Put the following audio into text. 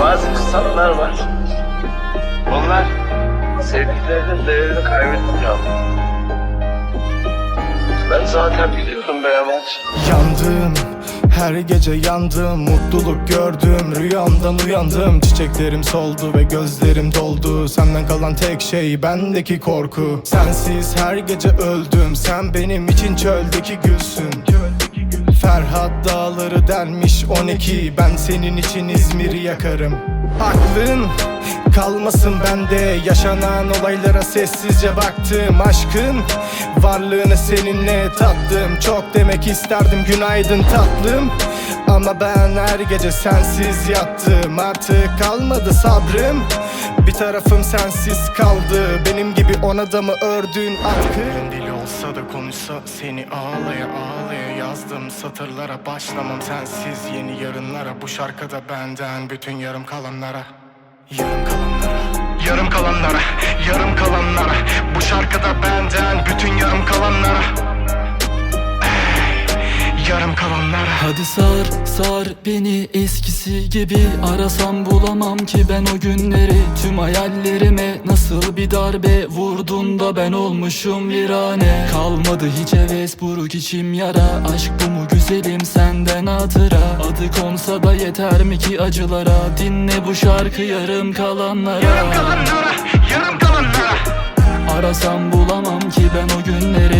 Bazı insanlar var. Onlar sevdiklerinin değerini kaybetmiyor. Ben zaten biliyorum Beyamaz. Yandım, her gece yandım Mutluluk gördüm, rüyamdan uyandım Çiçeklerim soldu ve gözlerim doldu Senden kalan tek şey bendeki korku Sensiz her gece öldüm Sen benim için çöldeki gülsün Ferhat dağları delmiş 12 Ben senin için İzmir'i yakarım. Aklın kalmasın bende. Yaşanan olaylara sessizce baktım. Aşkın varlığını seninle tattım. Çok demek isterdim. Günaydın tatlım Ama ben her gece sensiz yattım. Artık kalmadı sabrım. Bir tarafım sensiz kaldı. Benim gibi on adamı ördüğün atkı? Dili olsa da konuşsa Seni ağlaya ağlaya yazdım. Satırlara başlamam sensiz. Yeni yarınlara Bu şarkıda benden. Bütün yarım kalanlara Yarım kalanlara Kalanlara Hadi sar sar beni eskisi gibi. Arasam bulamam ki ben o günleri. Tüm hayallerime nasıl bir darbe Vurdun da ben olmuşum virane. Kalmadı hiç heves buruk içim yara. Aşk bu mu güzelim senden hatıra? Adı konsa da yeter mi ki acılara? Dinle bu şarkı yarım kalanlara. Yarım kalanlara Yarım kalanlara. Arasam bulamam ki ben o günleri